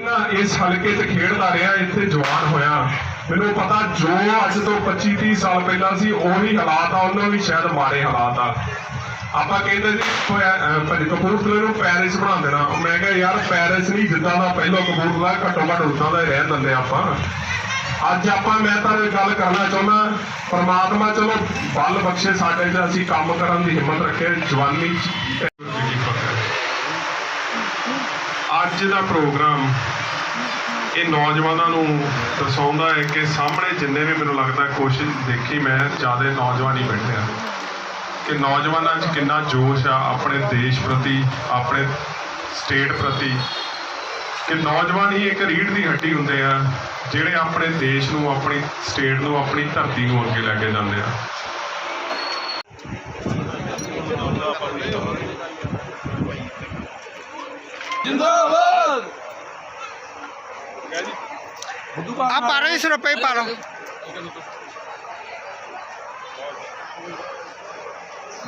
ਨਾ ਇਸ ਹਲਕੇ 'ਚ ਖੇਡਦਾ ਰਿਹਾ, ਇੱਥੇ ਜਵਾਨ ਹੋਇਆ। ਮੈਨੂੰ ਪਤਾ ਜੋ ਅੱਜ ਤੋਂ 25 30 ਸਾਲ ਪਹਿਲਾਂ ਸੀ, ਉਹੀ ਹਾਲਾਤ ਆ, ਉਹਨਾਂ ਵੀ ਸ਼ਾਇਦ ਮਾੜੇ ਹਾਲਾਤ ਆ। ਆਪਾਂ ਕਹਿੰਦੇ ਸੀ ਭਾਜੀ ਕਪੂਰਥਲੇ ਨੂੰ ਪੈਰਿਸ ਬਣਾ ਦੇਣਾ। ਮੈਂ ਕਿਹਾ, ਯਾਰ ਪੈਰਿਸ ਨਹੀਂ, ਜਿੱਦਾਂ ਦਾ ਪਹਿਲਾਂ ਕਪੂਰਥਲਾ ਘੱਟੋ ਘੱਟ ਉਦਾਂ ਦਾ ਹੀ ਰਹਿਣ ਦਿੰਦੇ ਆਪਾਂ। ਅੱਜ ਆਪਾਂ, ਮੈਂ ਤਾਂ ਗੱਲ ਕਰਨਾ ਚਾਹੁੰਦਾ, ਪਰਮਾਤਮਾ ਚਲੋ, ਬਲ ਬਖਸ਼ੇ ਸਾਡੇ ਤੇ ਅਸੀਂ ਕੰਮ ਕਰਨ ਦੀ ਹਿੰਮਤ ਰੱਖੇ, ਜਵਾਨੀ ਅੱਜ ਦਾ ਪ੍ਰੋਗਰਾਮ ਇਹ ਨੌਜਵਾਨਾਂ ਨੂੰ ਦਰਸਾਉਂਦਾ ਹੈ ਕਿ ਸਾਹਮਣੇ ਜਿੰਨੇ ਵੀ ਮੈਨੂੰ ਲੱਗਦਾ ਕੋਸ਼ਿਸ਼ ਦੇਖੀ ਮੈਂ, ਜ਼ਿਆਦਾ ਨੌਜਵਾਨ ਹੀ ਬੈਠੇ ਆ। ਕਿ ਨੌਜਵਾਨਾਂ 'ਚ ਕਿੰਨਾ ਜੋਸ਼ ਆ ਆਪਣੇ ਦੇਸ਼ ਪ੍ਰਤੀ, ਆਪਣੇ ਸਟੇਟ ਪ੍ਰਤੀ। ਕਿ ਨੌਜਵਾਨ ਹੀ ਇੱਕ ਰੀੜ ਦੀ ਹੱਡੀ ਹੁੰਦੇ ਆ, ਜਿਹੜੇ ਆਪਣੇ ਦੇਸ਼ ਨੂੰ, ਆਪਣੀ ਸਟੇਟ ਨੂੰ, ਆਪਣੀ ਧਰਤੀ ਨੂੰ ਅੱਗੇ ਲੈ ਕੇ ਜਾਂਦੇ ਆ। ਜਿੰਦਾਬਾਦ। ਆ ਪਾ ਰਹੇ ਰੁਪਏ ਪਾ ਲਓ।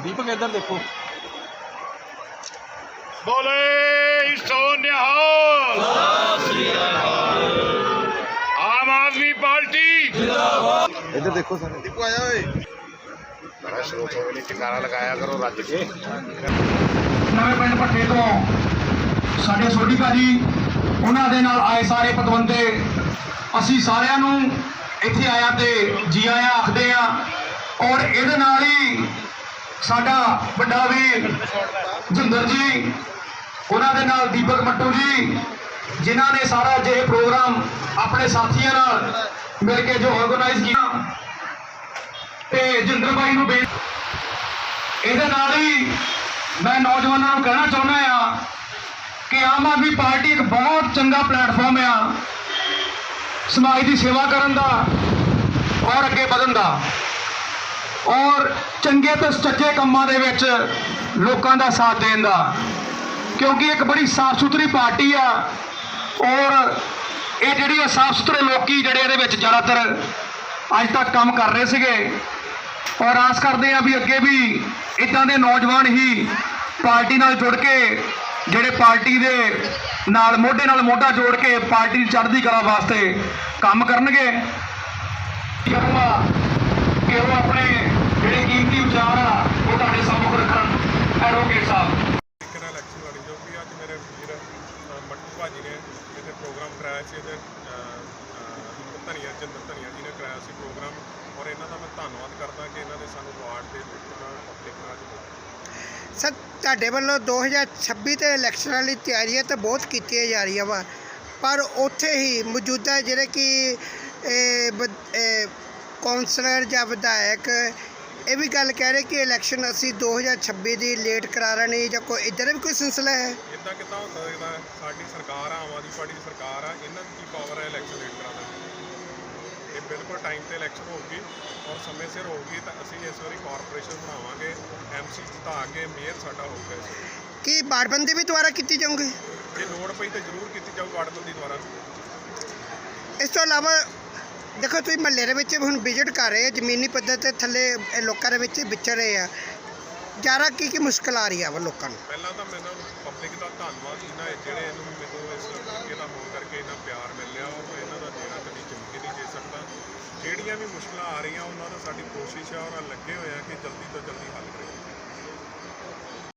ਦੀਪਕ ਇੱਧਰ ਦੇਖੋ। ਬੋਲੇ ਸੋ ਨਿਹਾਲ। ਆਮ ਆਦਮੀ ਪਾਰਟੀ। ਇੱਧਰ ਦੇਖੋ ਸਾਰੇ। ਦੀਪੂ ਆਇਆ ਓਏ। ਬੜਾ ਸ਼ੋਕ ਹੋ ਗਿਆ ਟਿਕਾਣਾ ਲਗਾਇਆ ਕਰੋ ਰੱਜ ਕੇ। ਨਵੇਂ ਪਿੰਡ ਭੱਠੇ ਤੋਂ ਸਾਡੇ ਸੋਢੀ ਭਾਜੀ, ਉਹਨਾਂ ਦੇ ਨਾਲ ਆਏ ਸਾਰੇ ਪਤਵੰਤੇ। ਅਸੀਂ ਸਾਰਿਆਂ ਨੂੰ ਇੱਥੇ ਆਇਆ ਤੇ ਜੀ ਆਇਆਂ ਆਖਦੇ ਆ ਔਰ ਇਹਦੇ ਨਾਲ ਹੀ ਸਾਡਾ ਵੱਡਾ ਵੀਰ ਜਿੰਦਰ ਜੀ, ਉਹਨਾਂ ਦੇ ਨਾਲ ਦੀਪਕ ਮੱਟੂ ਜੀ, ਜਿਨ੍ਹਾਂ ਨੇ ਸਾਰਾ ਜੇ ਪ੍ਰੋਗਰਾਮ ਆਪਣੇ ਸਾਥੀਆਂ ਨਾਲ ਮਿਲ ਕੇ ਜੋ ਆਰਗੇਨਾਈਜ਼ ਕੀਤਾ। ਤੇ ਜਿੰਦਰ ਬਾਈ ਨੂੰ ਬੇਨਤੀ ਇਹਦੇ ਨਾਲ ਹੀ ਮੈਂ ਨੌਜਵਾਨਾਂ ਨੂੰ ਕਹਿਣਾ ਚਾਹੁੰਦਾ ਆ ਆਮ ਆਦਮੀ ਪਾਰਟੀ ਇੱਕ ਬਹੁਤ ਚੰਗਾ ਪਲੇਟਫਾਰਮ ਆ, ਸਮਾਜ ਦੀ ਸੇਵਾ ਕਰਨ ਦਾ ਔਰ ਅੱਗੇ ਵਧਣ ਦਾ। ਔਰ ਚੰਗੇ ਤੇ ਸੱਚੇ ਕੰਮਾਂ ਦੇ ਵਿੱਚ ਲੋਕਾਂ ਦਾ ਸਾਥ ਦੇਣ ਦਾ। ਕਿਉਂਕਿ ਇੱਕ ਬੜੀ ਸਾਫ਼ ਸੁਥਰੀ ਪਾਰਟੀ ਆ, ਔਰ ਇਹ ਜਿਹੜੀ ਆ ਸਾਫ਼ ਸੁਥਰੇ ਲੋਕੀ ਜਿਹੜੇ ਇਹਦੇ ਵਿੱਚ ਜ਼ਿਆਦਾਤਰ ਅੱਜ ਤੱਕ ਕੰਮ ਕਰ ਰਹੇ ਸੀਗੇ, ਔਰ ਆਸ ਕਰਦੇ ਆ ਵੀ ਅੱਗੇ ਵੀ ਇਦਾਂ ਦੇ ਨੌਜਵਾਨ ਹੀ ਪਾਰਟੀ ਨਾਲ ਜੁੜ ਕੇ ਪਾਰਟੀ ਦੇ ਨਾਲ ਮੋਢੇ ਨਾਲ ਮੋਢਾ ਜੋੜ ਕੇ ਪਾਰਟੀ ਦੀ ਚੜ੍ਹਦੀ ਕਲਾ ਵਾਸਤੇ ਕੰਮ ਕਰਨਗੇ। ਕਿ ਉਹ ਆਪਣੇ ਜਿਹੜੇ ਕੀਮਤੀ ਵਿਚਾਰ ਆ, ਉਹ ਤੁਹਾਡੇ ਸਾਹਮਣੇ ਰੱਖਣ। ਐਡਵੋਕੇਟ ਸਾਹਿਬ। ਭਾਜੀ ਨੇ ਇੱਥੇ ਪ੍ਰੋਗਰਾਮ ਕਰਾਇਆ ਸੀ, ਇਹਦੇ ਧਨੀਆ ਚੰਦਰ ਧਨੀਆ ਜੀ ਨੇ ਕਰਾਇਆ ਸੀ ਪ੍ਰੋਗਰਾਮ ਔਰ ਇਹਨਾਂ ਦਾ ਮੈਂ ਧੰਨਵਾਦ ਕਰਦਾ ਕਿ ਇਹਨਾਂ ਨੇ ਸਾਨੂੰ ਅਵਾਰਡ ਦੇ ਪਬਲਿਕ ਨਾਲ ਜੁੜਿਆ। ਸਰ, ਤੁਹਾਡੇ ਵੱਲੋਂ 2026 ਤੇ ਇਲੈਕਸ਼ਨਾਂ ਲਈ ਤਿਆਰੀਆਂ ਤਾਂ ਬਹੁਤ ਕੀਤੀਆਂ ਜਾ ਰਹੀਆਂ ਵਾ, ਪਰ ਉੱਥੇ ਹੀ ਮੌਜੂਦਾ ਜਿਹੜੇ ਕਿ ਕੌਂਸਲਰ ਜਾਂ ਵਿਧਾਇਕ, ਇਹ ਵੀ ਗੱਲ ਕਹਿ ਰਹੇ ਕਿ ਇਲੈਕਸ਼ਨ ਅਸੀਂ 2026 ਦੀ ਲੇਟ ਕਰਾ ਰਹੇ ਜਾਂ ਕੋਈ ਇੱਧਰ ਵੀ ਕੋਈ ਸਿਲਸਿਲਾ ਹੈ? ਇਦਾਂ ਕਿੱਦਾਂ ਹੋ ਸਕਦਾ ਸਾਡੀ ਸਰਕਾਰ ਆ, ਆਮ ਆਦਮੀ ਪਾਰਟੀ ਦੀ ਸਰਕਾਰ ਆ, ਇਹਨਾਂ ਦੀ ਕੀ ਪਾਵਰ ਹੈ ਇਲੈਕਸ਼ਨ ਲੇਟ ਕਰਾਉਣ ਦੀ? ਇਹ ਬਿਲਕੁਲ ਟਾਈਮ ਤੇ ਇਲੈਕਸ਼ਨ ਹੋਊਗੀ ਔਰ ਸਮੇਂ ਸਿਰ ਹੋਊਗੀ ਤਾਂ ਅਸੀਂ ਇਸ ਵਾਰੀ ਕਾਰਪੋਰੇਸ਼ਨ ਬਣਾਵਾਂਗੇ ਐਮਸੀ ਜਿਤਾ ਕੇ ਮੇਅਰ ਸਾਡਾ ਹੋਊਗਾ ਇਸ ਵਾਰੀ। ਕੀ ਬਾੜਬੰਦੀ ਵੀ ਦੁਆਰਾ ਕੀਤੀ ਜਾਊਗੀ? ਜੇ ਲੋੜ ਪਈ ਤਾਂ ਜ਼ਰੂਰ ਕੀਤੀ ਜਾਊ ਵਾਰਡਬੰਦੀ ਦੁਆਰਾ। ਇਸ ਤੋਂ ਇਲਾਵਾ ਦੇਖੋ ਤੁਸੀਂ ਮਹੱਲੇ ਦੇ ਵਿੱਚ ਹੁਣ ਵਿਜ਼ਿਟ ਕਰ ਰਹੇ ਆ ਜ਼ਮੀਨੀ ਪੱਧਰ ਤੇ ਥੱਲੇ ਇਹ ਲੋਕਾਂ ਦੇ ਵਿੱਚ ਵਿਚਰ ਰਹੇ ਆ। ਜ਼ਿਆਦਾ ਕੀ ਕੀ ਮੁਸ਼ਕਲ ਆ ਰਹੀ ਆ ਵਾ ਲੋਕਾਂ ਨੂੰ? ਪਹਿਲਾਂ ਤਾਂ ਮੈਨੂੰ ਪਬਲਿਕ ਦਾ ਧੰਨਵਾਦ ਇਹਨਾਂ ਜਿਹੜੇ ਇਹਨੂੰ ਮੈਨੂੰ ਇਸ ਤਰੀਕੇ ਦਾ ਹੋਣ ਕਰਕੇ ਇਹਨਾਂ ਪਿਆਰ ਮਿਲ ਰਿਹਾ ਔਰ ਇਹਨਾਂ ਦਾ ਦੇਣਾ ਕਦੀ ਚੁੱਕ ਨਹੀਂ ਦੇ ਸਕਦਾ। ਜਿਹੜੀਆਂ ਵੀ ਮੁਸ਼ਕਲਾਂ ਆ ਰਹੀਆਂ, ਉਹਨਾਂ ਦਾ ਸਾਡੀ ਕੋਸ਼ਿਸ਼ ਹੈ ਔਰ ਲੱਗੇ ਹੋਏ ਆ ਕਿ ਜਲਦੀ ਤੋਂ ਜਲਦੀ ਹੱਲ ਕਰੀਏ।